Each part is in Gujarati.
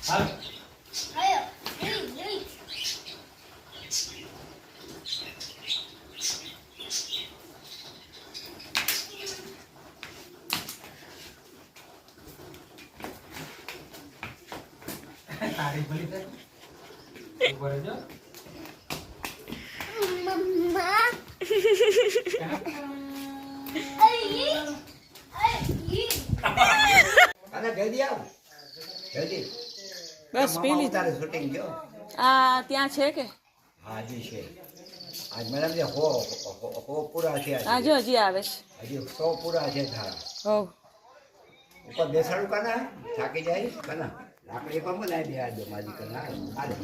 હાલ આયો જઈ જઈ તારી ભલી થાય ઊભો રહેજો મમ્મા આઈ આઈ અને જલ્દી આવ જલ્દી બસ પી લીધું. શૂટિંગ આ ત્યાં છે કે? હાજી છે. આજ મેડમ જે હો હો- પૂરા છે. આજે. હજી આવે છે. હજી સો પૂરા છે તારા હો. ઉપર બેસાડું કાના? થાકી જાય? કાના? લાકડી પર મને દે આજે માજી કાના. આલે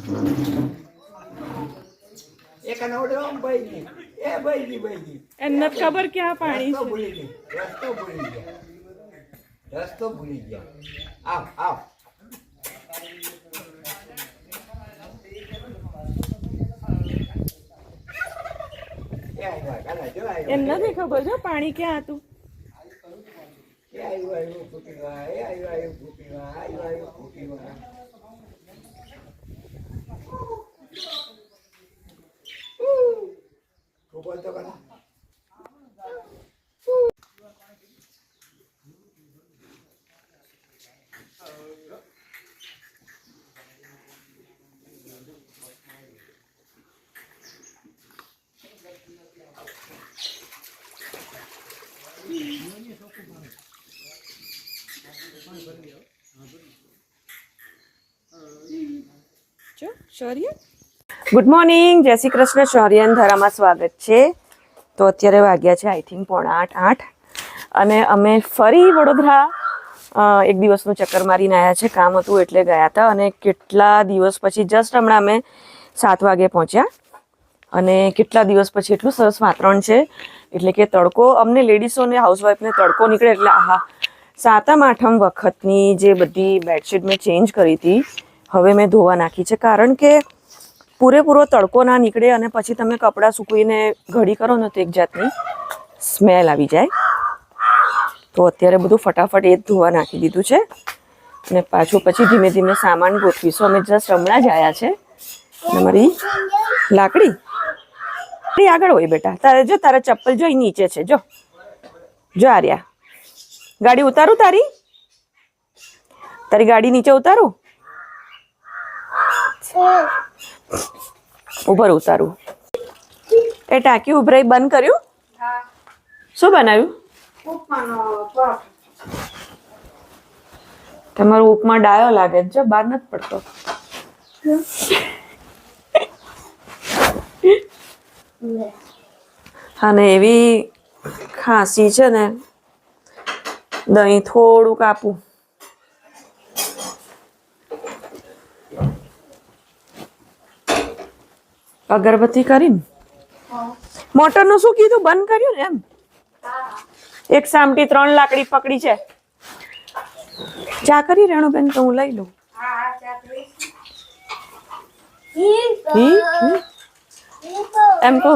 એ કના ઓડે આમ ભાઈ ની એ ભાઈ ની ભાઈ ની એમને ખબર કે આ પાણી રસ્તો ભૂલી ગઈ રસ્તો ભૂલી ગયા. રસ્તો ભૂલી ગયા. આવ આવ. એમ નથી ખબર જો પાણી ક્યાં હતું? એ તો આવ્યું ફૂટીવા એ આવ્યું આવ્યું ફૂટીવા આવ્યું આવ્યું ફૂટીવા તું બોલતો કના જો શૌર્ય? ગુડ મોર્નિંગ જય શ્રી કૃષ્ણ. શૌર્યન ધરામાં સ્વાગત છે. તો અત્યારે વાગ્યા છે આઈ થિંક પોણા આઠ આઠ. અને અમે ફરી વડોદરા એક દિવસનું ચક્કર મારીને આવ્યા છે. કામ હતું એટલે ગયા હતા અને કેટલા દિવસ પછી જસ્ટ હમણાં અમે સાત વાગે પહોંચ્યા. અને કેટલા દિવસ પછી, એટલું સરસ વાતાવરણ છે. એટલે કે તડકો, અમને લેડીઝોને હાઉસવાઈફને તડકો નીકળે એટલે, આહા. સાતમ, આઠમ વખતની જે બધી બેડશીટ મેં ચેન્જ કરી હતી હવે મેં ધોવા નાખી છે. કારણ કે પૂરેપૂરો તડકો ના નીકળે અને પછી તમે કપડાં સૂકવીને ઘડી કરો ને તો એક જાતની સ્મેલ આવી જાય. તો અત્યારે બધું ફટાફટ એ જ ધોવા નાખી દીધું છે. અને પાછું પછી ધીમે ધીમે સામાન ગોઠવીશું. અમે જસ્ટ હમણાં જ આવ્યા છે. અને મારી લાકડી? એ આગળ હોય બેટા. તારે જો, તારા ચપ્પલ જો નીચે છે. જો. જો આ રહ્યા ગાડી ઉતારું તારી? તારી ગાડી નીચે ઉતારું? ઉપર ઉતારું. એ ટાંકી ઉભરાઈ બંધ કર્યું? શું બનાવ્યું? તમારો ઉપમા ડાયો લાગે છે જો બહાર નથી પડતો. અને એવી ખાંસી છે ને દહીં થોડુંક આપું. અગરબત્તી કરીને? મોટરનું શું કીધું? બંધ કર્યું ને એમ? એક સામટી ત્રણ લાકડી પકડી છે. ચા કરી રેણુબેન તો હું લઈ લઉં. એમ તો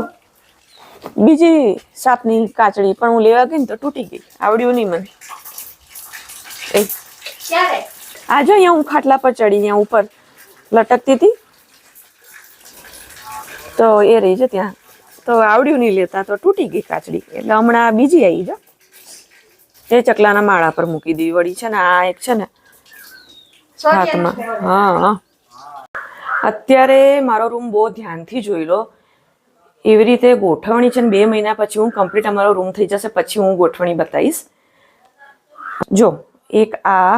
બીજી સાપની કાચડી પણ હું લેવા ગઈ ને તો તૂટી ગઈ. આવડ્યું નહીં મને. એ. ક્યારે? આ જો અહીંયા હું ખાટલા પર ચડી અહીંયા ઉપર લટકતી હતી. તો એ રહી છે ત્યાં. તો આવડ્યું નહીં લેતા, તો તૂટી ગઈ કાચડી. એટલે હમણાં બીજી આવી જો એ ચકલાના માળા પર મૂકી દીધી. વળી છે ને આ એક છે ને હાથમાં. હા અત્યારે મારો રૂમ બહુ ધ્યાનથી જોઈ લો. એવી રીતે ગોઠવણી છે ને બે મહિના પછી હું કમ્પ્લીટ અમારો રૂમ થઈ જશે, પછી હું ગોઠવણી બતાવીશ. જો, એક આ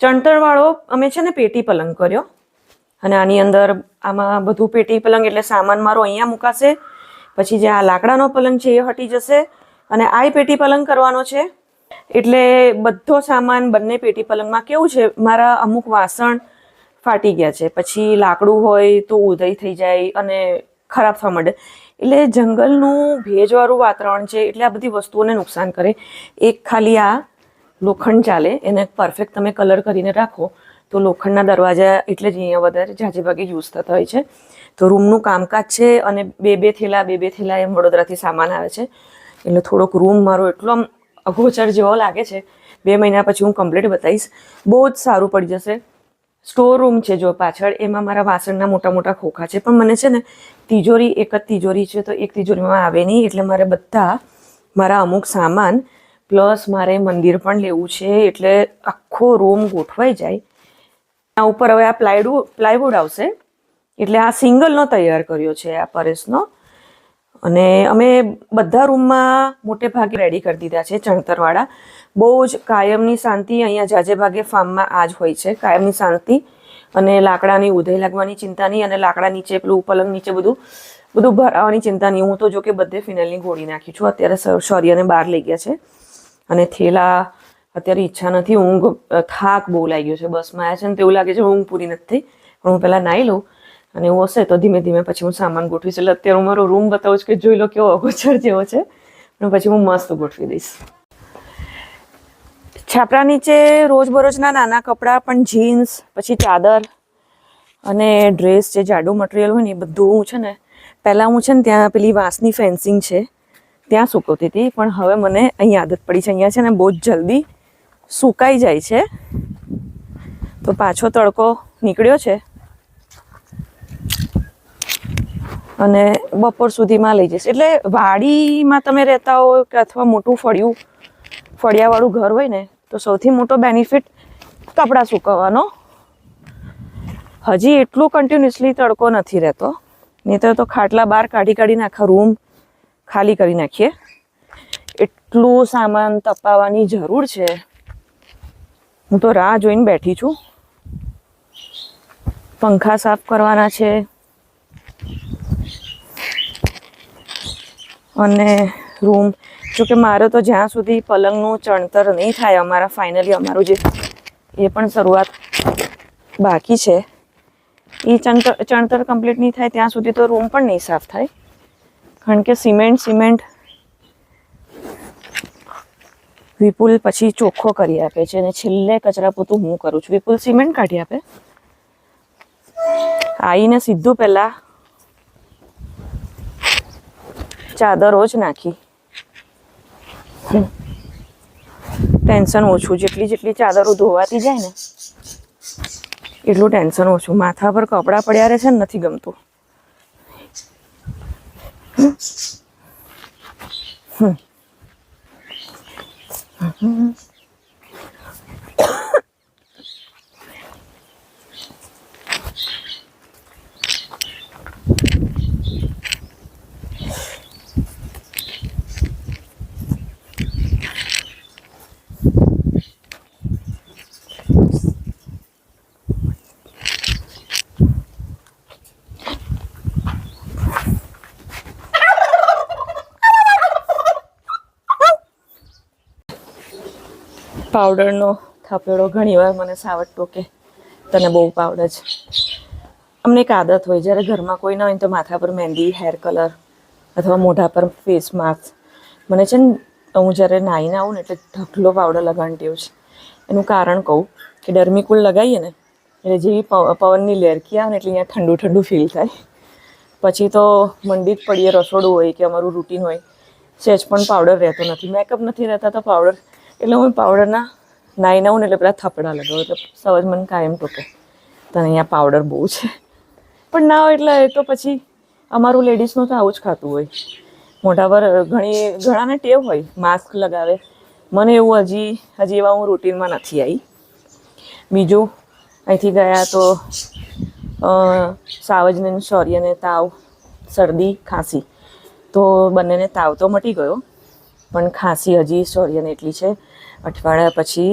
ચણતરવાળો અમે છે ને પેટી પલંગ કર્યો. અને આની અંદર આમાં બધું પેટી પલંગ એટલે સામાન મારો અહીંયા મુકાશે. પછી જે આ લાકડાનો પલંગ છે એ હટી જશે અને આ પેટી પલંગ કરવાનો છે. એટલે બધો સામાન બંને પેટી પલંગમાં કેવું છે, મારા અમુક વાસણ ફાટી ગયા છે. પછી લાકડું હોય તો ઉધઈ થઈ જાય અને ખરાબ થવા માંડે. એટલે જંગલનું ભેજવાળું વાતાવરણ છે, એટલે આ બધી વસ્તુઓને નુકસાન કરે. એક ખાલી આ લોખંડ ચાલે, એને પરફેક્ટ તમે કલર કરીને રાખો. તો લોખંડના દરવાજા એટલે જ અહીંયા વધારે ઝાઝી ભાગે યુઝ થતા હોય છે. તો રૂમનું કામકાજ છે અને બે બે થેલા, બે બે થેલા એમ વડોદરાથી સામાન આવે છે. એટલે થોડોક રૂમ મારો એટલો આમ અગોચર જેવો લાગે છે. બે મહિના પછી હું કમ્પ્લીટ બતાવીશ. બહુ જ સારું પડી જશે. સ્ટોર રૂમ છે જો પાછળ, એમાં મારા વાસણના મોટા મોટા ખોખા છે. પણ મને છે ને તિજોરી, એક જ તિજોરી છે તો એક તિજોરીમાં આવે નહીં. એટલે મારે બધા મારા અમુક સામાન, પ્લસ મારે મંદિર પણ લેવું છે. એટલે આખો રૂમ ગોઠવાઈ જાય. આ ઉપર હવે આ પ્લાયવુડ પ્લાયવુડ આવશે. એટલે આ સિંગલનો તૈયાર કર્યો છે આ પરેશનો. અને અમે બધા રૂમમાં મોટે ભાગે રેડી કરી દીધા છે ચણતરવાળા. બહુ જ કાયમની શાંતિ અહીંયા જાજે ભાગે ફાર્મમાં આ જ હોય છે, કાયમની શાંતિ. અને લાકડાની ઉધઈ લાગવાની ચિંતા નહીં, અને લાકડા નીચે પેલું પલંગ નીચે બધું બધું ભરાવાની ચિંતા નહીં. હું તો જો કે બધે ફિનાઇલની ગોળી નાખી છું. અત્યારે શૌર્યને બહાર લઈ ગયા છે. અને થેલા અત્યારે ઈચ્છા નથી, ઊંઘ થાક બહુ લાગ્યો છે બસમાં. આવ્યા છે ને તેવું લાગે છે ઊંઘ પૂરી નથી, પણ હું પહેલાં નાહી લઉં અને એવું હશે તો ધીમે ધીમે પછી હું સામાન ગોઠવીશ. એટલે અત્યારે હું મારો રૂમ બતાવું છું કે જોઈ લો કેવો અગોચર જેવો છે. અને પછી હું મસ્ત ગોઠવી દઈશ. છાપરા નીચે રોજબરોજના નાના કપડાં, પણ જીન્સ, પછી ચાદર અને ડ્રેસ, જે જાડું મટીરિયલ હોય ને એ બધું હું છે ને, પહેલાં હું છે ને ત્યાં પેલી વાંસની ફેન્સિંગ છે, ત્યાં સૂકવતી હતી. પણ હવે મને અહીં આદત પડી છે. અહીંયા છે ને બહુ જ જલ્દી સુકાઈ જાય છે. તો પાછો તડકો નીકળ્યો છે. અને બપોર સુધીમાં લઈ જઈશ. એટલે વાડીમાં તમે રહેતા હો કે અથવા મોટું ફળિયું, ફળિયાવાળું ઘર હોય ને, તો સૌથી મોટો બેનિફિટ કપડાં સૂકવવાનો. હજી એટલું કન્ટિન્યુઅસલી તડકો નથી રહેતો. નહીં તો ખાટલા બહાર કાઢી કાઢીને આખા રૂમ ખાલી કરી નાખીએ. એટલું સામાન તપાવવાની જરૂર છે. હું તો રાહ જોઈને બેઠી છું. પંખા સાફ કરવાના છે. અને રૂમ, જોકે મારે તો જ્યાં સુધી પલંગનું ચણતર નહીં થાય, અમારા ફાઇનલી અમારું જે એ પણ શરૂઆત બાકી છે. એ ચણતર ચણતર કમ્પ્લીટ નહીં થાય, ત્યાં સુધી તો રૂમ પણ નહીં સાફ થાય. કારણ કે સિમેન્ટ સિમેન્ટ વિપુલ પછી ચોખ્ખો કરી આપે છે અને છેલ્લે કચરા પોતું હું કરું છું. વિપુલ, સિમેન્ટ કાઢી આપે. આવીને સીધું પહેલાં ચાદરો જ નાખી. ટેન્શન ઓછું, જેટલી જેટલી ચાદરો ધોવાતી જાય ને, એટલું ટેન્શન ઓછું. માથા પર કપડાં પડ્યા રહે છે ને નથી ગમતું. 嗯嗯。પાવડરનો થપેડો ઘણીવાર મને સાવટ ટોકે. તને બહુ પાવડર છે. અમને એક આદત હોય, જ્યારે ઘરમાં કોઈ ના હોય તો માથા પર મહેંદી હેર કલર અથવા મોઢા પર ફેસ માસ્ક મને છે ને, હું જ્યારે નાહીને આવું ને એટલે ઢગલો પાવડર લગાવવાની ટેવ છે. એનું કારણ કહું કે ડર્મિકુલ લગાવીએ ને, એટલે જેવી પવનની લેરકી આવે ને એટલે અહીંયા ઠંડુ ઠંડુ ફીલ થાય. પછી તો મંડી જ પડીએ રસોડું હોય કે અમારું રૂટીન હોય સહેજ પણ પાવડર રહેતો નથી. મેકઅપ નથી રહેતા તો પાવડર એટલે હું પાવડરના નાઈને આવું ને એટલે પેલા થપડા લગાવું, એટલે સવજ મને કાયમ ટોકે. તને અહીંયા પાવડર બહુ છે. પણ ના હોય એટલે એ તો પછી અમારું લેડીઝનું તો આવું જ ખાતું હોય. મોઢા પર ઘણી, ઘણાને ટેવ હોય, માસ્ક લગાવે. મને એવું હજી હજી એવા હું રૂટીનમાં નથી આવી બીજું, અહીંથી ગયા તો સાવજને શૌર્યને તાવ, શરદી, ખાંસી. તો બંનેને તાવ તો મટી ગયો, પણ ખાંસી હજી શૌર્યને એટલી છે. અઠવાડિયા પછી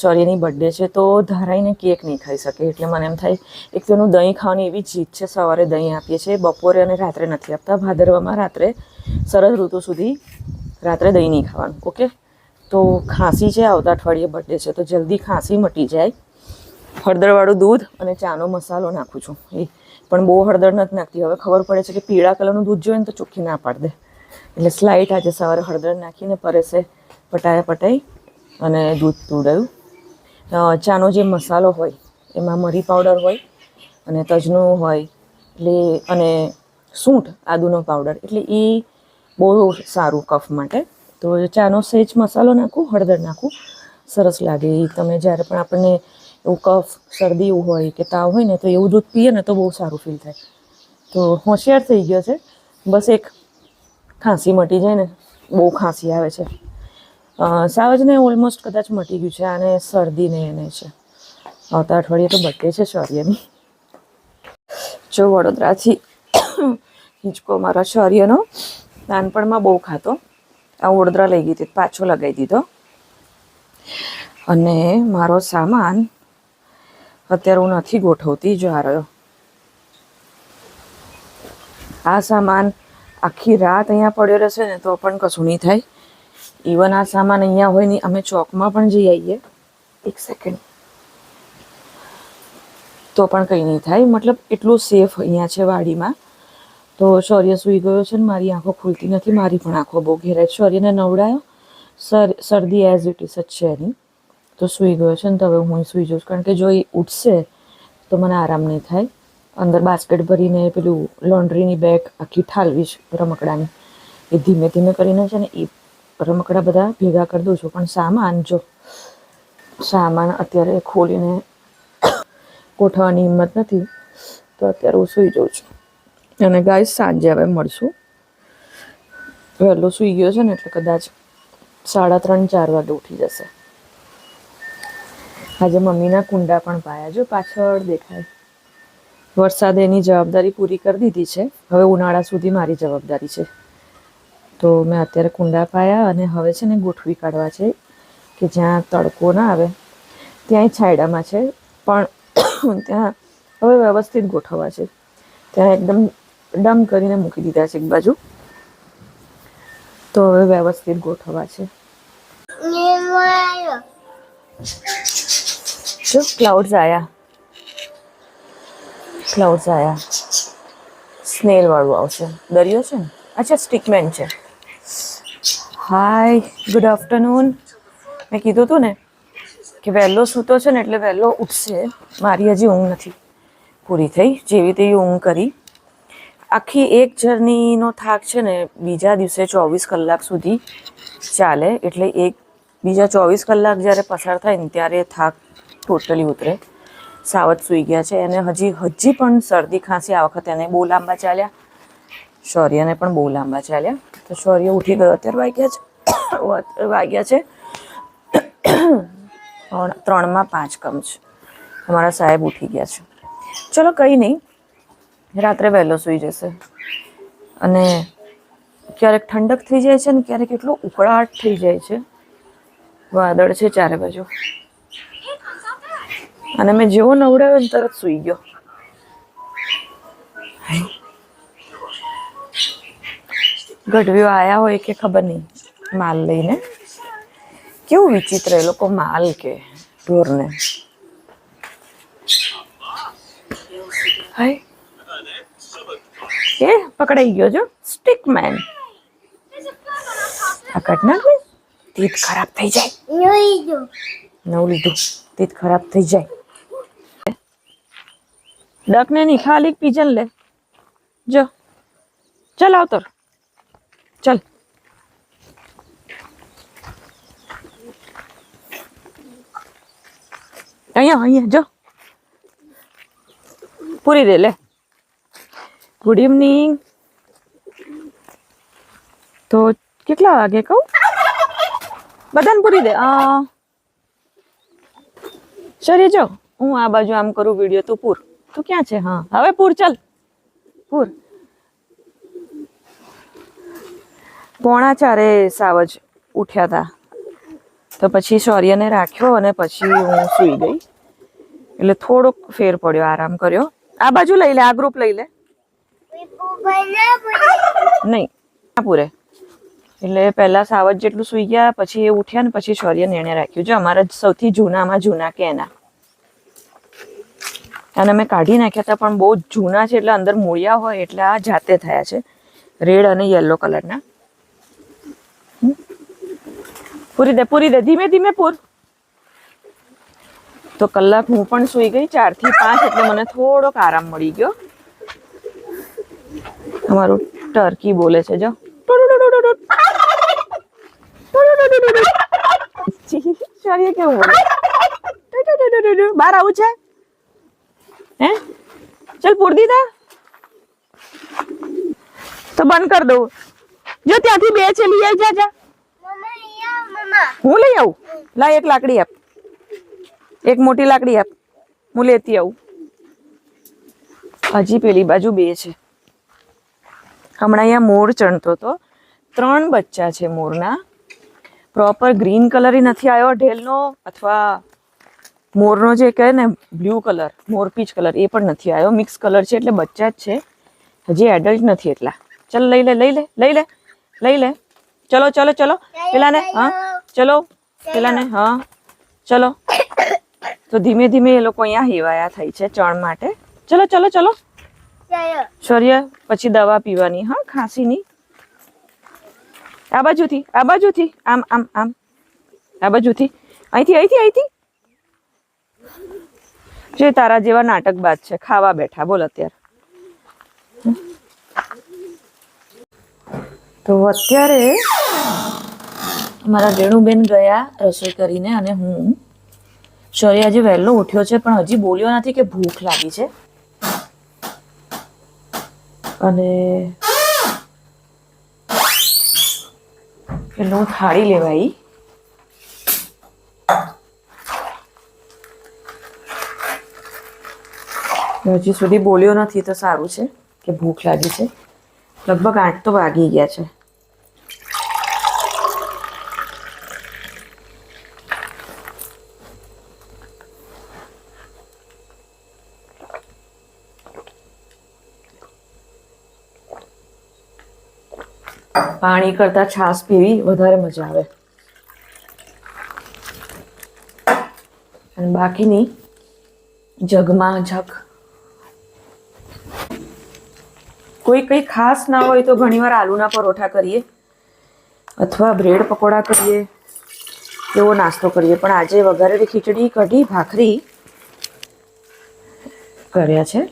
શૌર્યની બર્થડે છે, તો ધારાઈને કેક નહીં ખાઈ શકે. એટલે મને એમ થાય, એક તો એનું દહીં ખાવાની એવી જીત છે, સવારે દહીં આપીએ છીએ, બપોરે અને રાત્રે નથી આપતા. ભાદરવામાં રાત્રે શરદ ઋતુ સુધી રાત્રે દહીં નહીં ખાવાનું, ઓકે? તો ખાંસી છે, આવતા અઠવાડિયે બર્થડે છે, તો જલ્દી ખાંસી મટી જાય. હળદરવાળું દૂધ અને ચાનો મસાલો નાખું છું. એ પણ બહુ હળદર નથી નાખતી. હવે ખબર પડે છે કે પીળા કલરનું દૂધ જોઈએ ને તો ચોખ્ખી ના પાડી દે. એટલે સ્લાઇટ આજે સવારે હળદર નાખીને પરેશે પટાયા પટાઈ અને દૂધ તોડાયું. ચાનો જે મસાલો હોય, એમાં મરી પાવડર હોય અને તજનું હોય, એટલે અને સૂંઠ આદુનો પાવડર એટલે એ બહુ સારું કફ માટે. તો ચાનો સહેજ મસાલો નાખું, હળદર નાખું, સરસ લાગે. તમે જ્યારે પણ આપણને એવું કફ, શરદી એવું હોય કે તાવ હોય ને, તો એવું દૂધ પીએ ને તો બહુ સારું ફીલ થાય. તો હોશિયાર થઈ ગયો છે. બસ એક ખાંસી મટી જાય ને, બહુ ખાંસી આવે છે. સાવજને ઓલમોસ્ટ કદાચ મટી ગયું છે અને શરદીને એને છે. આવતા અઠવાડિયે તો બર્થડે છે શૌર્યની. જો વડોદરાથી હિંચકો મારા શૌર્યનો. નાનપણમાં બહુ ખાતો. આ વડોદરા લઈ ગઈ હતી, પાછો લગાવી દીધો. અને મારો સામાન અત્યારે હું નથી ગોઠવતી, જો આ રહ્યો. આ સામાન આખી રાત અહીંયા પડ્યો રહેશે ને તો પણ કશું નહીં થાય. ઇવન આ સામાન અહીંયા હોય નહીં, અમે ચોકમાં પણ જઈ આવીએ. એક સેકન્ડ તો પણ કંઈ નહીં થાય. મતલબ એટલું સેફ અહીંયા છે વાડીમાં. તો શૌર્ય સૂઈ ગયો છે ને, મારી આંખો ખુલતી નથી. મારી પણ આંખો બહુ ઘેરાય શૌર્યને નવડાયો. સર, શરદી એઝ ઇટ ઇઝ જ છે એની. તો સૂઈ ગયો છે ને, તો હવે હું સૂઈ જઉં કારણ કે જો એ ઉઠશે, તો મને આરામ નહીં થાય. અંદર બાસ્કેટ ભરીને, પેલું લોન્ડ્રીની બેગ આખી ઠાલવી છે રમકડાની. એ ધીમે ધીમે કરીને છે ને, એ રમકડા બધા ભેગા કરી દઉં છું. પણ સામાન જો, સામાન અત્યારે ખોલીને ગોઠવવાની હિંમત નથી, તો અત્યારે હું સૂઈ જાઉં છું. અને ગાય સાંજે હવે મળશું. વહેલો સૂઈ ગયો છે ને, એટલે કદાચ સાડા ત્રણ, ચાર વાગે ઉઠી જશે. આજે મમ્મીના કુંડા પણ પાયા જો પાછળ દેખાય. વરસાદ એની જવાબદારી પૂરી કરી દીધી છે. હવે ઉનાળા સુધી મારી જવાબદારી છે. તો મેં અત્યારે કુંડા પાયા અને હવે છે ને ગોઠવી કાઢવા છે કે જ્યાં તડકો ના આવે ત્યાંય છાયડામાં છે. પણ ત્યાં હવે વ્યવસ્થિત ગોઠવવા છે. ત્યાં એકદમ ડમ કરીને મૂકી દીધા છે એક બાજુ. તો હવે વ્યવસ્થિત ગોઠવવા છે. જો ક્લાઉડ્સ આયા. ક્લાઉડ્સ આયા. સ્નેલ વાળું આવશે. દરિયો છે ને? અચ્છા સ્ટીકમેન છે. હાય ગુડ આફ્ટરનૂન મેં કીધું હતું ને કે વહેલો સૂતો છે ને એટલે વહેલો ઉઠશે. મારી હજી ઊંઘ નથી પૂરી થઈ. જેવી તેવી ઊંઘ કરી. આખી એક જર્નીનો થાક છે ને બીજા દિવસે ચોવીસ કલાક સુધી ચાલે. એટલે એક બીજા ચોવીસ કલાક જ્યારે પસાર થાય ને ત્યારે થાક ટોટલી ઉતરે. સાવત સૂઈ ગયા છે. એને હજી હજી પણ શરદી ખાંસી આ વખતે એને બહુ લાંબા ચાલ્યા. શૌર્યને પણ બહુ લાંબા ચાલ્યા. તો શૌર્ય ઉઠી ગયો, અત્યારે વાગ્યા છે. વાગ્યા છે. ત્રણમાં પાંચ કમ છે. અમારા સાહેબ ઉઠી ગયા છે. ચલો કંઈ નહીં, રાત્રે વહેલો સૂઈ જશે. અને ક્યારેક ઠંડક થઈ જાય છે ને ક્યારેક એટલો ઉકળાટ થઈ જાય છે. વાદળ છે ચારે બાજુ. અને મેં જેવો નવડાવ્યો તરત સૂઈ ગયો. ગઢવીઓ આયા હોય કે ખબર નહીં. માલ લઈને. કેવું વિચિત્ર એ લોકો માલ કે ઢોરને. હાય. એ પકડાઈ ગયો છો સ્ટિક મેન આ કટના તીત ખરાબ થઈ જાય. નવું લીધું. તીત ખરાબ થઈ જાય. ડકને નહીં ખાલી પીજન લે. જો. ચલ આવતર ચલ અહીંયા અહીંયા જો પૂરી દે લે ગુડ ઇવનિંગ તો કેટલા વાગે કહું બધાને પૂરી દે આ શરી જો હું આ બાજુ આમ કરું વીડિયો તું પૂર તું ક્યાં છે હા હવે પૂર ચાલ પૂર પોણા ચારે સાવજ ઉઠ્યા હતા તો પછી શૌર્યને રાખ્યો અને પછી હું સૂઈ ગઈ. એટલે થોડોક ફેર પડ્યો, આરામ કર્યો. આ બાજુ લઈ લે, આ ગ્રુપ લઈ લે. નહીં પૂરે. એટલે પહેલા સાવજ જેટલું સૂઈ ગયા, પછી એ ઉઠ્યા ને પછી શૌર્ય એણે રાખ્યું. જો, અમારા સૌથી જૂનામાં જૂના કે એના. અને મેં કાઢી નાખ્યા હતા, પણ બહુ જૂના છે, એટલે અંદર મૂળિયા હોય એટલે આ જાતે થયા છે. રેડ અને યલો કલરના હમ? પૂરી દે પૂરી દે, ધીમે ધીમે પૂર. તો કલાક હું પણ સૂઈ ગઈ ચારથી પાંચ એટલે મને થોડોક આરામ મળી ગયો. અમારું ટર્કી બોલે છે, જો. શરીર કેવું બોલે. બહાર આવું છે? હે? ચલ પૂર દીધા? તો બંધ કર દઉં. જો, ત્યાંથી બે છે, લઈ આવી જા. હું લઈ આવું? લા એક લાકડી આપ. એક મોટી લાકડી આપ. હું લેતી આવું. હજી પેલી બાજુ બે છે. હમણાં અહીંયા મોર ચણતો હતો ત્રણ બચ્ચા છે મોરના. પ્રોપર ગ્રીન કલર નથી આવ્યો. ઢેલનો અથવા મોરનો જે કહે ને બ્લુ કલર મોરપીચ કલર એ પણ નથી આવ્યો. મિક્સ કલર છે એટલે બચ્ચા જ છે. હજી એડલ્ટ નથી એટલા. ચલ લઈ લે લઈ લે લઈ લે લઈ લે. ચલો ચલો ચલો. પેલાને હા? ચલો પેલાને હા ચલો. તો ધીમે ધીમે એ લોકો અહીંયા હિવાયા થઈ છે ચણ માટે. ચલો ચલો ચલો. શૌર્ય પછી દવા પીવાની હા ખાંસીની. આ બાજુથી આ બાજુથી આમ આમ આમ. આ બાજુથી. અહીંથી અહીંથી અહીંથી. જે તારા જેવા નાટક બાદ છે ખાવા બેઠા બોલ અત્યારે. તો અત્યારે મારા રેણુબેન ગયા રસોઈ કરીને અને હું શૌર્ય આજે વહેલો ઉઠ્યો છે, પણ હજી બોલ્યો નથી કે ભૂખ લાગી છે. અને એનું થાળી લેવાઈ. હજી સુધી બોલ્યો નથી તો સારું છે કે ભૂખ લાગી છે. લગભગ આઠ તો વાગી ગયા છે. પાણી કરતા છાશ પીવી વધારે મજા આવે. અને બાકીની જગમાં જગ. કોઈ કંઈ ખાસ ના હોય તો ઘણીવાર આલુના પરોઠા કરીએ અથવા બ્રેડ પકોડા કરીએ, એવો નાસ્તો કરીએ. પણ આજે વઘારેલી ખીચડી, કઢી, ભાખરી કર્યા છે.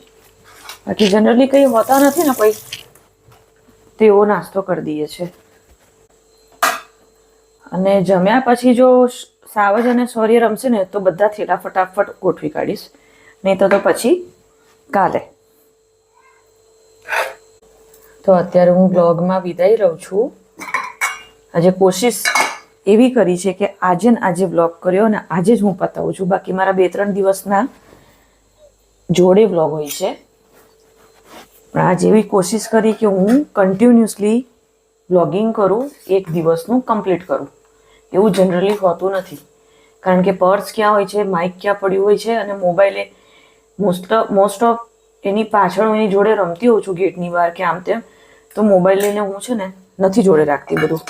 બાકી જનરલી કંઈ હોતા નથી ને કોઈ? તેવો નાસ્તો કરી દઈએ છે. અને જમ્યા પછી જો સાવજ અને શૌર્ય રમશે ને, તો બધા થેલા ફટાફટ ગોઠવી કાઢીશ. નહીં તો તો પછી કાલે. તો અત્યારે હું બ્લોગમાં વિદાય રહું છું. આજે કોશિશ એવી કરી છે કે આજે ને આજે બ્લોગ કર્યો અને આજે જ હું પતાવું છું. બાકી મારા બે ત્રણ દિવસના જોડે બ્લોગ હોય છે. પણ આજ એવી કોશિશ કરી કે હું કન્ટિન્યુઅસલી બ્લોગિંગ કરું, એક દિવસનું કમ્પ્લીટ કરું. એવું જનરલી હોતું નથી. કારણ કે પર્સ ક્યાં હોય છે માઇક ક્યાં પડ્યું હોય છે, અને મોબાઈલે મોસ્ટ મોસ્ટ ઓફ એની પાછળ હું એની જોડે રમતી હોઉં છું ગેટની બહાર કે આમ તેમ, તો મોબાઈલ લઈને હું છે ને નથી જોડે રાખતી બધું.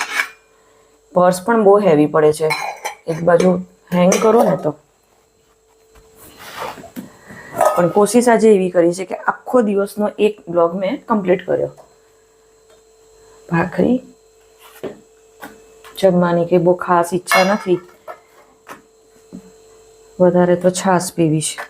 પર્સ પણ બહુ હેવી પડે છે. એક બાજુ હેંગ કરો ને તો. પણ કોશિશ આજે એવી કરી છે કે આખો દિવસનો એક બ્લોગ મેં કમ્પ્લીટ કર્યો. ભાખરી, જમવાની કે બહુ ખાસ ઈચ્છા નથી. વધારે તો છાશ પીવી છે